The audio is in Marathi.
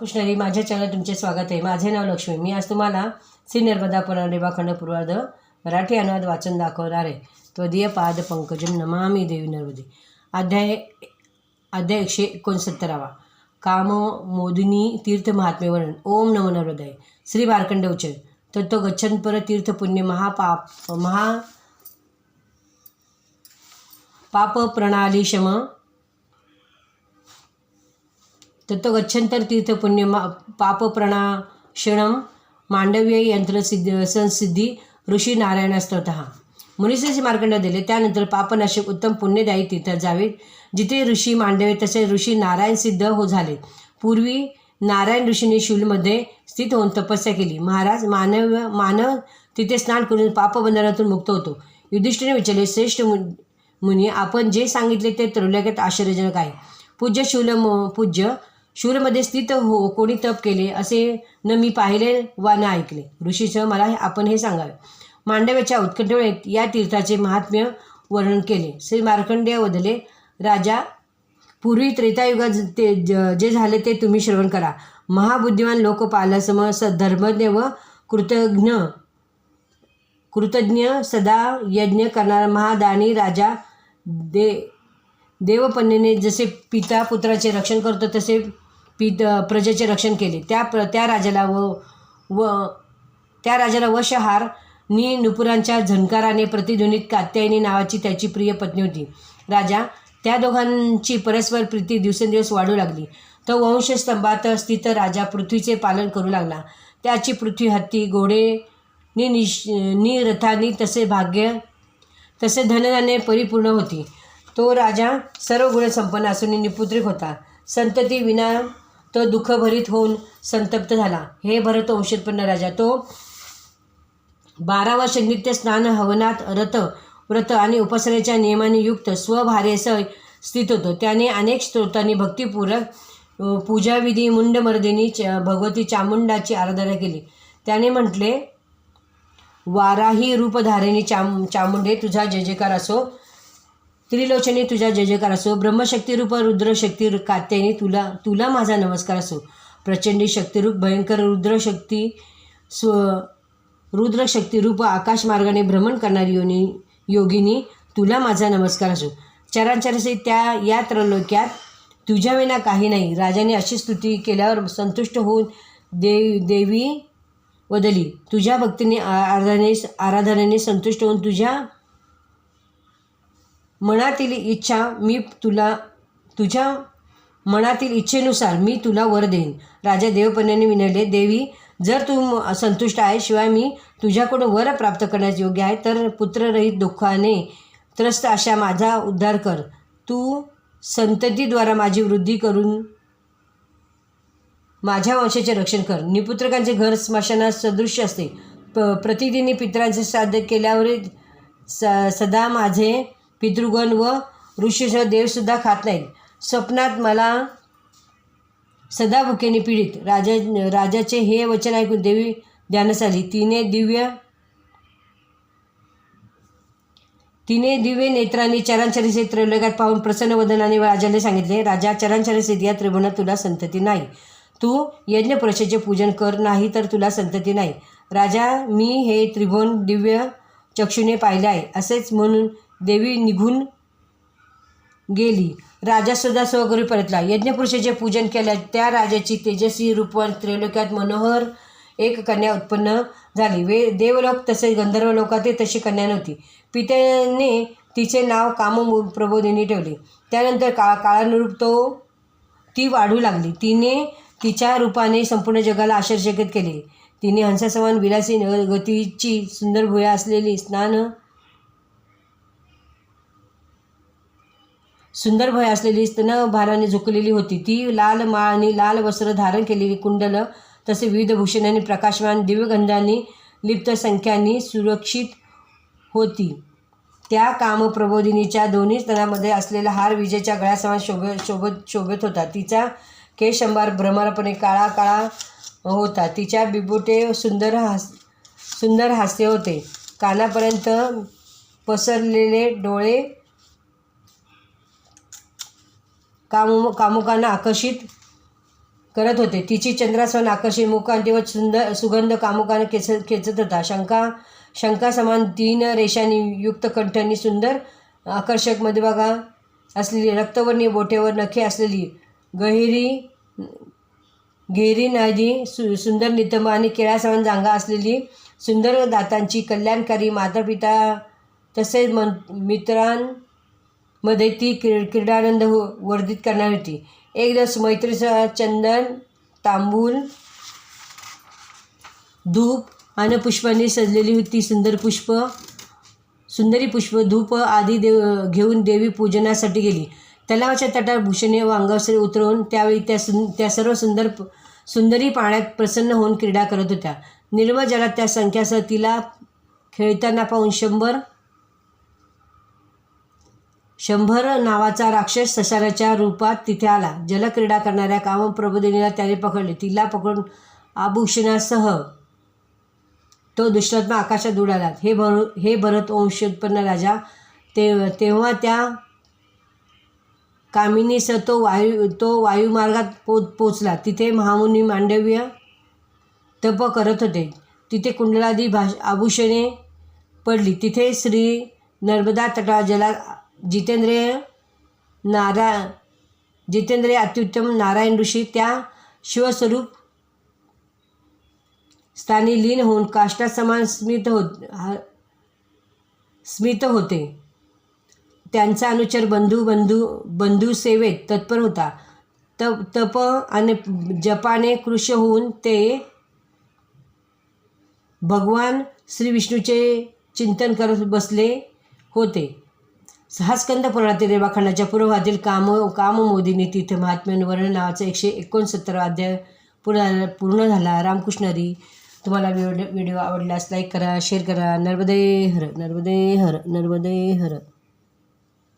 कृष्णरी माझ्या चॅनल तुमचे स्वागत आहे. माझे नाव लक्ष्मी. मी आज तुम्हाला श्री नर्मदा पुराण रेवाखंड पूर्वार्ध मराठी अनुवाद वाचन दाखवणार आहे. त्वदीय पाद पंकजम नमामी देवी नर्मदे. अध्याय अध्याय एकशे एकोणसत्तरावा. काम मोदिनी तीर्थ महात्मे वर्णन ओम नमो नर्मदाय. श्री मार्कंड उच्चन तत्व गच्छन पर तीर्थ पुण्य महापाप महा पाप प्रणाली शम गच्छंतर तीर्थ पुण्य मा पाप मांडव्य यंत्रसिद्ध संसिद्धी ऋषी नारायणास्तोत मुनिश्री मार्कंड दिले त्यानंतर पापनाशक उत्तम पुण्यदायी तीर्थात जावे जिथे ऋषी मांडवे तसे ऋषी नारायण सिद्ध हो झाले. पूर्वी नारायण ऋषीने शूलमध्ये स्थित होऊन तपस्या केली. महाराज मानव मानव तिथे स्नान करून पापबंधनातून मुक्त होतो. युधिष्ठिरने विचारले श्रेष्ठ मु मुनी आपण जे सांगितले ते त्रैलोक्यात आश्चर्यजनक आहे. पूज्य शूल पूज्य शूरमध्ये स्थित हो कोणी तप केले असे न मी पाहिले वा न ऐकले. ऋषीसह मला आपण हे सांगावे. मांडव्याच्या उत्कंठवेळेत या तीर्थाचे महात्म्य वर्णन केले. श्री मार्कंडेय वदले राजा पूर्वी त्रेतायुगात ते ज- जे झाले ते तुम्ही श्रवण करा. महाबुद्धिमान लोकपालासम सद्धर्मज्ञ व कृतज्ञ कृतज्ञ सदा यज्ञ करणारा महादानी राजा दे देवपन्नेने जसे पिता पुत्राचे रक्षण करतो तसे पित प्रजेचे रक्षण केले. त्या प्र त्या राजाला व व त्या राजाला वशहार नि नुपुरांच्या झंकाराने प्रतिध्वनीत कात्यायनी नावाची त्याची प्रिय पत्नी होती. राजा त्या दोघांची परस्पर प्रीती दिवसेंदिवस वाढू लागली. तो वंशस्तंभात स्थित राजा पृथ्वीचे पालन करू लागला. त्याची पृथ्वी हत्ती घोडे नि निश नि रथानी तसे भाग्य तसे धनधाने परिपूर्ण होती. तो राजा सर्व गुणसंपन्न असून निपुत्रिक होता. संतती विना तो दुःखभरीत होऊन संतप्त झाला. हे भरत वंशोत्पन्न राजा. तो बारा वर्ष नित्य स्नान हवनात रथ व्रत आणि उपासनेच्या नियमाने युक्त स्वभारेसह स्थित होतो. त्याने अनेक स्त्रोतांनी भक्तिपूरक पूजाविधी मुंडमर्दिनी च भगवती चामुंडाची आराधना केली. त्याने म्हटले वाराही रूपधारिणी चाम चामुंडे तुझा जय जयकार असो त्रिलोचनी तुझा जय जयकार असो. ब्रह्मशक्तिरूप रुद्रशक्ती कात्यायनी तुला तुला माझा नमस्कार असो. प्रचंडी शक्तिरूप भयंकर रुद्रशक्ती स्व रुद्रशक्तिरूप आकाश मार्गाने भ्रमण करणारी योनी योगिनी तुला माझा नमस्कार असो. चरांचरसे त्या या त्रलोक्यात तुझ्या विना काही नाही. राजाने अशी स्तुती केल्यावर संतुष्ट होऊन देव देवी वदली. तुझ्या भक्तीने आराधने आराधनेने संतुष्ट होऊन तुझ्या मनातील इच्छा मी तुला तुझ्या मनातील इच्छेनुसार मी तुला वर देईन. राजा देवपन्याने विनवले देवी जर तू म- संतुष्ट आहे शिवाय मी तुझ्याकडून वर प्राप्त करण्यास योग्य आहे तर पुत्ररहित दुःखाने त्रस्त अशा माझा उद्धार कर. तू संततीद्वारा माझी वृद्धी करून माझ्या वंशाचे रक्षण कर. निपुत्रकांचे घर स्मशानास सदृश्य असते. प प्रतिदिनी पितरांचे श्राद्ध केल्यावर स सदा माझे पितृगण व ऋषीसह देवसुद्धा खात नाहीत. स्वप्नात मला सदा भुकेने पीडित. राजा राजाचे हे वचन ऐकून देवी ध्यानास आली. तिने दिव्य तिने दिव्य नेत्रांनी चरांचरीचे त्रैलोक्यात पाहून प्रसन्न वदनाने राजाने सांगितले राजा चरांचरी या त्रिभुवनात तुला संतती नाही. तू यज्ञपुरुषाचे पूजन कर नाही तर तुला संतती नाही. राजा मी हे त्रिभुवन दिव्य चक्षुने पाहिले आहे. असेच म्हणून देवी निघून गेली. राजा सुद्धा स्वघरी परतला. यज्ञपुरुषाचे पूजन केल्या त्या राजाची तेजस्वी रूपवान त्रैलोक्यात मनोहर एक कन्या उत्पन्न झाली. वे देवलोक तसेच गंधर्व लोकातही तशी कन्या नव्हती. पित्याने तिचे नाव काम प्रबोधिनी ठेवले. त्यानंतर काळ काळानुरूप तो ती वाढू लागली. तिने तिच्या रूपाने संपूर्ण जगाला आश्चर्यचकित केले. तिने हंसासमान विलासी गतीची सुंदर भुया असलेली स्नान सुंदर भय असलेली स्तन भाराने झुकलेली होती. ती लाल माळ आणि लाल वस्त्र धारण केलेली कुंडल तसे विविध भूषणांनी प्रकाशमान दिव्यगंधांनी लिप्त संख्यांनी सुरक्षित होती. त्या कामप्रबोधिनीच्या दोन्ही स्तनामध्ये असलेला हार विजेच्या गळ्यासमान शोभ शोभत शोभत होता. तिचा केशंभार भ्रमरपणे काळा काळा होता. तिच्या बिबुटे सुंदर हास सुंदर हास्य होते. कानापर्यंत पसरलेले डोळे कामो कामुकांना आकर्षित करत होते. तिची चंद्रासन आकर्षित मुखांतीवर सुंदर सुगंध कामुकाने खेच खेचत होता. शंका शंका समान तीन रेषांनी युक्त कंठांनी सुंदर आकर्षक मध्यभागा असलेली रक्तवर्णी बोटेवर नखे असलेली गहिरी घेरी नादी सु सुंदर नितंब आणि केळ्यासमान जांगा असलेली सुंदर दातांची कल्याणकारी मातापिता तसेच मन मध्ये ती क्री क्रीडानंद हो वर्धित करणार होती. एक दिवस मैत्रीचा चंदन तांबूल धूप आणि पुष्पांनी सजलेली होती सुंदर पुष्प. सुंदरी पुष्प धूप आदी देव घेऊन देवी पूजनासाठी गेली. तलावाच्या तटावर भूषणे व अंगावर उतरवून त्यावेळी त्या सुं त्या सर्व सुंदर सुंदरी पाण्यात प्रसन्न होऊन क्रीडा करत होत्या. निर्मळ जलात त्या संख्यासह तिला खेळताना पाहून शंभर शंभर नावाचा राक्षस ससाराच्या रूपात तिथे आला. जलक्रीडा करणाऱ्या कामप्रबोधिनीला त्याने पकडले. तिला पकडून आभूषणासह तो दुष्टात्मा आकाशात उडाला. हे भर हे भरत वंश उत्पन्न राजा. ते तेव्हा त्या कामिनीसह तो वायू तो वायुमार्गात पो पोचला. तिथे महामुनी मांडव्य तप करत होते. तिथे कुंडलादी भाष आभूषणे पडली. तिथे श्री नर्मदा तटा जला जितेंद्रिय नारा जितेंद्रिय अत्युत्तम नारायण ऋषी त्या शिवस्वरूप स्थानी लीन होऊन काष्टा समान स्मित होत स्मित होते. त्यांचा अनुचर बंधू बंधू बंधू सेवेत तत्पर होता. तप तप आणि जपाने कृश होऊन ते भगवान श्री विष्णूचे चिंतन करत बसले होते. सहस्कंद पुराणातील रेवाखंडाच्या पूर्वातील काम काममोदिनी तिथे महात्म्यान वर्ण नावाचा एकशे एकोणसत्तर अध्याय पूर्ण पूर्ण झाला. रामकृष्णरी तुम्हाला व्हिडिओ व्हिडिओ आवडल्यास लाईक करा शेअर करा. नर्मदे हर नर्मदे हर नर्मदे हर.